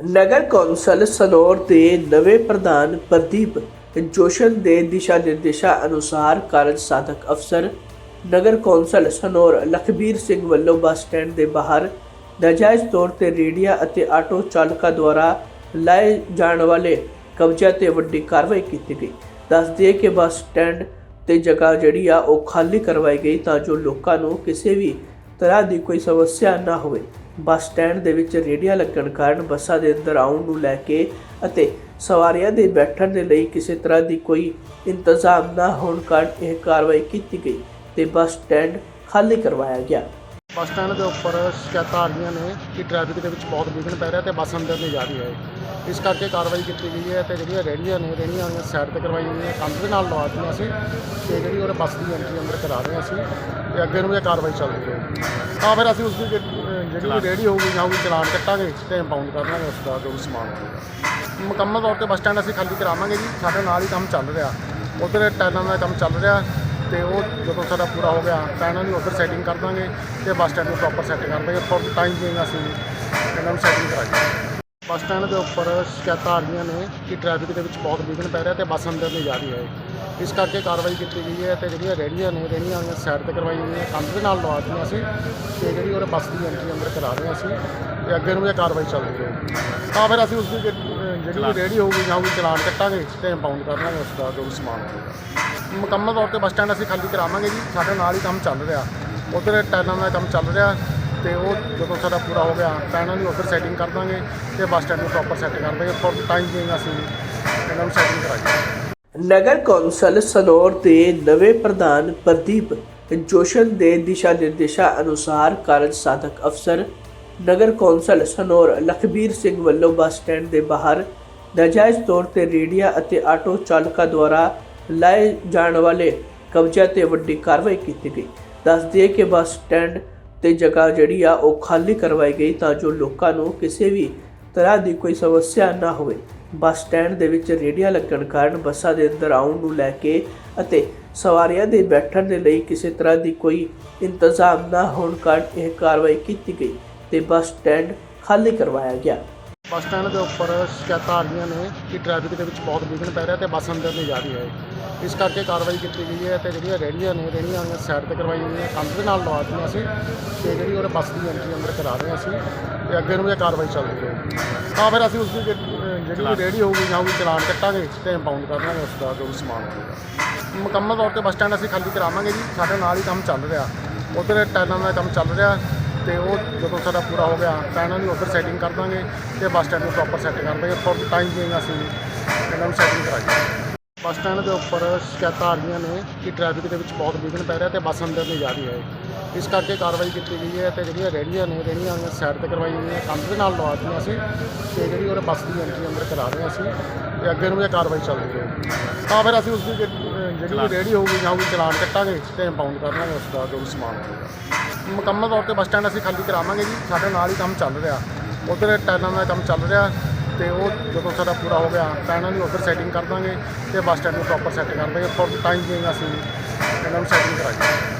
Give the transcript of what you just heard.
ਨਗਰ council Sanaur ਦੇ ਨਵੇਂ ਪ੍ਰਧਾਨ ਪ੍ਰਦੀਪ ਜੋਸ਼ਨ ਦੇ ਦਿਸ਼ਾ ਨਿਰਦੇਸ਼ਾਂ ਅਨੁਸਾਰ ਕਾਰਜ ਸਾਧਕ ਅਫਸਰ ਨਗਰ ਕੌਂਸਲ ਸਨੌਰ ਲਖਬੀਰ ਸਿੰਘ ਵੱਲੋਂ ਬੱਸ ਸਟੈਂਡ ਦੇ ਬਾਹਰ ਨਾਜਾਇਜ਼ ਤੌਰ ਤੇ ਰੇੜੀਆਂ ਅਤੇ ਆਟੋ ਚਾਲਕਾਂ ਦੁਆਰਾ ਲਾਏ ਜਾਣ ਵਾਲੇ ਕਬਜ਼ਾ ਤੇ ਵੱਡੀ ਕਾਰਵਾਈ ਕੀਤੀ ਗਈ। ਦੱਸ ਦਈਏ ਕਿ ਬੱਸ ਸਟੈਂਡ ਤੇ ਜਗ੍ਹਾ ਜਿਹੜੀ ਆ, ਉਹ ਖਾਲੀ ਕਰਵਾਈ ਗਈ ਤਾਂ ਜੋ ਲੋਕਾਂ ਨੂੰ ਕਿਸੇ ਵੀ ਤਰ੍ਹਾਂ ਦੀ ਕੋਈ ਸਮੱਸਿਆ ਨਾ ਹੋਵੇ। ਬੱਸ ਸਟੈਂਡ ਦੇ ਵਿੱਚ ਰੇੜੀਆਂ ਲੱਗਣ ਕਾਰਨ ਬੱਸਾਂ ਦੇ ਅੰਦਰ ਆਉਣ ਨੂੰ ਲੈ ਕੇ ਅਤੇ ਸਵਾਰੀਆਂ ਦੇ ਬੈਠਣ ਦੇ ਲਈ ਕਿਸੇ ਤਰ੍ਹਾਂ ਦੀ ਕੋਈ ਇੰਤਜ਼ਾਮ ਨਾ ਹੋਣ ਕਾਰਨ ਇਹ ਕਾਰਵਾਈ ਕੀਤੀ ਗਈ ਤੇ ਬੱਸ ਸਟੈਂਡ ਖਾਲੀ ਕਰਵਾਇਆ ਗਿਆ। ਬੱਸ ਸਟੈਂਡ ਦੇ ਉੱਪਰ ਸ਼ਿਕਾਇਤਾਂ ਆ ਰਹੀਆਂ ਨੇ ਕਿ ਟ੍ਰੈਫਿਕ ਦੇ ਵਿੱਚ ਬਹੁਤ ਵਿਘਨ ਪੈ ਰਿਹਾ ਤੇ ਬੱਸ ਅੰਦਰ ਨਹੀਂ ਜਾ ਰਹੀ ਹੈ। ਇਸ ਕਰਕੇ ਕਾਰਵਾਈ ਕੀਤੀ ਗਈ ਹੈ ਤੇ ਜਿਹੜੀਆਂ ਰੇਹੜੀਆਂ ਨੇ ਰੇਹੜੀਆਂ ਵਾਲੀਆਂ ਸਾਈਡ ਤੇ ਕਰਵਾਈਆਂ ਗਈਆਂ, ਕੰਧ ਦੇ ਨਾਲ ਲਵਾ ਦਿੱਤੀਆਂ ਸੀ ਤੇ ਜਿਹੜੀ ਉਹਦੇ ਬੱਸ ਦੀ ਐਂਟਰੀ ਅੰਦਰ ਕਰਾ ਰਹੇ ਸੀ ਤੇ ਅੱਗੇ ਨੂੰ ਇਹ ਕਾਰਵਾਈ ਚੱਲਦੀ ਰਹੀ ਹੈ। ਤਾਂ ਫਿਰ ਅਸੀਂ ਉਸ ਦੀ ਜਿਹੜੀ ਜਿਹੜੀ ਵੀ ਰੇਹੜੀ ਹੋਊਗੀ ਜਾਂ ਹੋਊਗੀ ਚਲਾਨ ਕੱਟਾਂਗੇ, ਤੇ ਇੰਪਾਊਂਡ ਕਰ ਦਾਂਗੇ ਉਸ ਦਾ ਜੋ ਸਮਾਨ ਮੁਕੰਮਲ ਤੌਰ ਤੇ ਬੱਸ ਸਟੈਂਡ ਅਸੀਂ ਖਾਲੀ ਕਰਾਵਾਂਗੇ ਜੀ, ਸਾਡੇ ਨਾਲ ਹੀ ਕੰਮ ਚੱਲ ਰਿਹਾ। ਉਧਰ ਟਾਇਲਾਂ ਦਾ ਕੰਮ ਚੱਲ ਰਿਹਾ ਤੇ ਉਹ ਜਦੋਂ ਸਾਡਾ ਪੂਰਾ ਹੋ ਗਿਆ, ਤਾਂ ਇਹਨਾਂ ਨੂੰ ਉੱਧਰ ਸੈਟਿੰਗ ਕਰ ਦਾਂਗੇ ਤੇ ਬੱਸ ਸਟੈਂਡ ਨੂੰ ਪ੍ਰੋਪਰ ਸੈੱਟ ਕਰ ਦਾਂਗੇ ਫॉर ਟਾਈਮ ਬੀਇੰਗ ਅਸੀਂ ਇਹਨਾਂ ਨੂੰ ਸੈਟਿੰਗ ਕਰਾਂਗੇ ਬੱਸ ਸਟੈਂਡ ਦੇ ਉੱਪਰ ਸ਼ਿਕਾਇਤਾਂ ਆ ਰਹੀਆਂ ਨੇ ਕਿ ਟ੍ਰੈਫਿਕ ਦੇ ਵਿੱਚ ਬਹੁਤ ਵਿਘਨ ਪੈ ਰਿਹਾ ਤੇ ਬੱਸ ਅੰਦਰ ਨਹੀਂ ਜਾ ਰਹੀ ਹੈ। ਇਸ ਕਰਕੇ ਕਾਰਵਾਈ ਕੀਤੀ ਗਈ ਹੈ ਤੇ ਜਿਹੜੀਆਂ ਰੇਹੜੀਆਂ ਨੇ, ਰੇਹੜੀਆਂ ਵਾਲੀਆਂ ਸਾਈਡ ਤੇ ਕਰਵਾਈਆਂ ਗਈਆਂ, ਕੰਧ ਦੇ ਨਾਲ ਲਵਾ ਦਿੱਤੀਆਂ ਸੀ ਤੇ ਜਿਹੜੀ ਉਹਦੇ ਬੱਸ ਦੀ ਐਂਟਰੀ ਅੰਦਰ ਕਰਾ ਰਹੇ ਸੀ ਤੇ ਅੱਗੇ ਨੂੰ ਇਹ ਕਾਰਵਾਈ ਚੱਲ ਰਹੀ ਹੈ। ਤਾਂ ਫਿਰ ਅਸੀਂ ਉਸ ਦੀ ਜਿਹੜੀ ਜਿਹੜੀ ਵੀ ਰੇਹੜੀ ਹੋਊਗੀ ਜਾਂ ਹੋਊਗੀ ਚਲਾਨ ਕੱਟਾਂਗੇ ਤੇ ਇੰਪਾਊਂਡ ਕਰ ਲਾਂਗੇ ਉਸ ਦਾ ਜੋ ਵੀ ਸਮਾਨ ਹੋਊਗਾ ਮੁਕੰਮਲ ਤੌਰ ਤੇ ਬੱਸ ਸਟੈਂਡ ਅਸੀਂ ਖਾਲੀ ਕਰਾਵਾਂਗੇ ਜੀ, ਸਾਡੇ ਨਾਲ ਹੀ ਕੰਮ ਚੱਲ ਰਿਹਾ। ਉਧਰ ਟਾਇਲਾਂ ਦਾ ਕੰਮ ਚੱਲ ਰਿਹਾ ਤੇ ਉਹ ਜਦੋਂ ਸਾਡਾ ਪੂਰਾ ਹੋ ਗਿਆ, ਤਾਂ ਇਹਨਾਂ ਨੂੰ ਉੱਧਰ ਸੈਟਿੰਗ ਕਰ ਦਾਂਗੇ ਤੇ ਬੱਸ ਸਟੈਂਡ ਨੂੰ ਪ੍ਰੋਪਰ ਸੈੱਟ ਕਰ ਦਾਂਗੇ। ਫॉर ਟਾਈਮ ਬੀਇੰਗ ਅਸੀਂ ਇਹਨਾਂ ਨੂੰ ਸੈਟਿੰਗ ਕਰਾਂਗੇ। ਨਗਰ ਕੌਂਸਲ ਸਨੌਰ ਦੇ ਨਵੇਂ ਪ੍ਰਧਾਨ ਪ੍ਰਦੀਪ ਜੋਸ਼ਨ ਦੇ ਦਿਸ਼ਾ ਨਿਰਦੇਸ਼ਾਂ ਅਨੁਸਾਰ ਕਾਰਜ ਸਾਧਕ ਅਫਸਰ ਨਗਰ ਕੌਂਸਲ ਸਨੌਰ ਲਖਬੀਰ ਸਿੰਘ ਵੱਲੋਂ ਬੱਸ ਸਟੈਂਡ ਦੇ ਬਾਹਰ ਨਾਜਾਇਜ਼ ਤੌਰ ਤੇ ਰੇੜੀਆਂ ਅਤੇ ਆਟੋ ਚਾਲਕਾਂ ਦੁਆਰਾ ਲਾਏ ਜਾਣ ਵਾਲੇ ਕਬਜ਼ਾ ਤੇ ਵੱਡੀ ਕਾਰਵਾਈ ਕੀਤੀ ਗਈ। ਦੱਸ ਕਿ ਬੱਸ ਸਟੈਂਡ ਤੇ ਜਗ੍ਹਾ ਜਿਹੜੀ ਆ ਉਹ ਖਾਲੀ ਕਰਵਾਈ ਗਈ ਤਾਂ ਜੋ ਲੋਕਾਂ ਨੂੰ ਕਿਸੇ ਵੀ ਤਰ੍ਹਾਂ ਦੀ ਕੋਈ ਸਮੱਸਿਆ ਨਾ ਹੋਵੇ। ਬੱਸ ਸਟੈਂਡ ਦੇ ਵਿੱਚ ਰੇੜੀਆਂ ਲੱਗਣ ਕਾਰਨ ਬੱਸਾਂ ਦੇ ਅੰਦਰ ਆਉਣ ਨੂੰ ਲੈ ਕੇ ਅਤੇ ਸਵਾਰੀਆਂ ਦੇ ਬੈਠਣ ਦੇ ਲਈ ਕਿਸੇ ਤਰ੍ਹਾਂ ਦੀ ਕੋਈ ਇੰਤਜ਼ਾਮ ਨਾ ਹੋਣ ਕਾਰਨ ਇਹ ਕਾਰਵਾਈ ਕੀਤੀ ਗਈ ਤੇ ਬੱਸ ਸਟੈਂਡ ਖਾਲੀ ਕਰਵਾਇਆ ਗਿਆ। ਬੱਸ ਸਟੈਂਡ ਦੇ ਉੱਪਰ ਸ਼ਿਕਾਇਤਾਂ ਆ ਰਹੀਆਂ ਨੇ ਕਿ ਟ੍ਰੈਫਿਕ ਦੇ ਵਿੱਚ ਬਹੁਤ ਵਿਘਨ ਪੈ ਰਿਹਾ ਤੇ ਬੱਸ ਅੰਦਰ ਨਹੀਂ ਜਾ ਰਹੀ ਹੈ। ਇਸ ਕਰਕੇ ਕਾਰਵਾਈ ਕੀਤੀ ਗਈ ਹੈ ਤੇ ਜਿਹੜੀਆਂ ਰੇਹੜੀਆਂ ਨੇ ਰੇਹੜੀਆਂ ਵਾਲੀਆਂ ਸਾਈਡ ਤੇ ਕਰਵਾਈਆਂ ਗਈਆਂ, ਕੰਧ ਦੇ ਨਾਲ ਲਵਾ ਦਿੱਤੀਆਂ ਅਸੀਂ ਤੇ ਜਿਹੜੀ ਉਹਦੇ ਬੱਸ ਦੀ ਐਂਟਰੀ ਅੰਦਰ ਕਰਾ ਰਹੇ ਅਸੀਂ ਤੇ ਅੱਗੇ ਨੂੰ ਇਹ ਕਾਰਵਾਈ ਚੱਲਦੀ ਰਹੀ ਹੈ। ਤਾਂ ਫਿਰ ਅਸੀਂ ਉਸ ਦੀ ਜਿਹੜੀ ਵੀ ਰੇਹੜੀ ਹੋਊਗੀ, ਜਾਂ ਹੋਊਗੀ ਚਲਾਨ ਕੱਟਾਂਗੇ, ਤੇ ਇੰਪਾਊਂਡ ਕਰ ਦਾਂਗੇ ਉਸ ਦਾ ਜੋ ਵੀ ਸਮਾਨ ਹੋਊਗਾ। ਮੁਕੰਮਲ ਤੌਰ ਤੇ ਬੱਸ ਸਟੈਂਡ ਅਸੀਂ ਖਾਲੀ ਕਰਾਵਾਂਗੇ ਜੀ, ਸਾਡੇ ਨਾਲ ਹੀ ਕੰਮ ਚੱਲ ਰਿਹਾ। ਉਧਰ ਟਾਇਲਾਂ ਦਾ ਕੰਮ ਚੱਲ ਰਿਹਾ ਤੇ ਉਹ ਜਦੋਂ ਸਾਡਾ ਪੂਰਾ ਹੋ ਗਿਆ, ਤਾਂ ਇਹਨਾਂ ਨੂੰ ਉੱਧਰ ਸੈਟਿੰਗ ਕਰ ਦਾਂਗੇ ਤੇ ਬੱਸ ਸਟੈਂਡ ਨੂੰ ਪ੍ਰੋਪਰ ਸੈੱਟ ਕਰ ਦਾਂਗੇ। ਫॉर ਟਾਈਮ ਬੀਇੰਗ ਅਸੀਂ ਇਹਨਾਂ ਨੂੰ ਸੈਟਿੰਗ ਕਰਾਂਗੇ ਬੱਸ ਸਟੈਂਡ ਦੇ ਉੱਪਰ ਸ਼ਿਕਾਇਤਾਂ ਆ ਰਹੀਆਂ ਨੇ ਕਿ ਟ੍ਰੈਫਿਕ ਦੇ ਵਿੱਚ ਬਹੁਤ ਵਿਘਨ ਪੈ ਰਿਹਾ ਤੇ ਬੱਸ ਅੰਦਰ ਨਹੀਂ ਜਾ ਰਹੀ ਹੈ ਇਸ ਕਰਕੇ ਕਾਰਵਾਈ ਕੀਤੀ ਗਈ ਹੈ ਤੇ ਜਿਹੜੀਆਂ ਰੇਹੜੀਆਂ ਨੇ ਰੇਹੜੀਆਂ ਵਾਲੀਆਂ ਸਾਈਡ ਤੇ ਕਰਵਾਈਆਂ ਗਈਆਂ, ਕੰਧ ਦੇ ਨਾਲ ਲਵਾ ਦਿੱਤੀਆਂ ਸੀ ਤੇ ਜਿਹੜੀ ਉਹਦੇ ਬੱਸ ਦੀ ਐਂਟਰੀ ਅੰਦਰ ਕਰਾ ਰਹੇ ਅਸੀਂ ਤੇ ਅੱਗੇ ਨੂੰ ਇਹ ਕਾਰਵਾਈ ਚੱਲ ਰਹੀ ਹੈ। ਤਾਂ ਫਿਰ ਅਸੀਂ ਉਸ ਦੀ ਜਿਹੜੀ ਜਿਹੜੀ ਵੀ ਰੇਹੜੀ ਹੋਊਗੀ ਜਾਂ ਹੋਊਗੀ ਚਲਾਨ ਕੱਟਾਂਗੇ ਤੇ ਇੰਪਾਊਂਡ ਕਰ ਦਾਂਗੇ ਉਸ ਦਾ ਜੋ ਸਮਾਨ ਹੋਊਗਾ ਮੁਕੰਮਲ ਤੌਰ ਤੇ ਬੱਸ ਸਟੈਂਡ ਅਸੀਂ ਖਾਲੀ ਕਰਾਵਾਂਗੇ ਜੀ, ਸਾਡੇ ਨਾਲ ਹੀ ਕੰਮ ਚੱਲ ਰਿਹਾ। ਉਧਰ ਟਾਇਲਾਂ ਦਾ ਕੰਮ ਚੱਲ ਰਿਹਾ ਤੇ ਉਹ ਜਦੋਂ ਸਾਡਾ ਪੂਰਾ ਹੋ ਗਿਆ, ਤਾਂ ਇਹਨਾਂ ਨੂੰ ਉੱਧਰ ਸੈਟਿੰਗ ਕਰ ਦਾਂਗੇ ਤੇ ਬੱਸ ਸਟੈਂਡ ਨੂੰ ਪ੍ਰੋਪਰ ਸੈੱਟ ਕਰ ਦਾਂਗੇ। ਫॉर ਟਾਈਮ ਬੀਇੰਗ ਅਸੀਂ ਇਹਨਾਂ ਨੂੰ ਸੈਟਿੰਗ ਕਰਾਂਗੇ।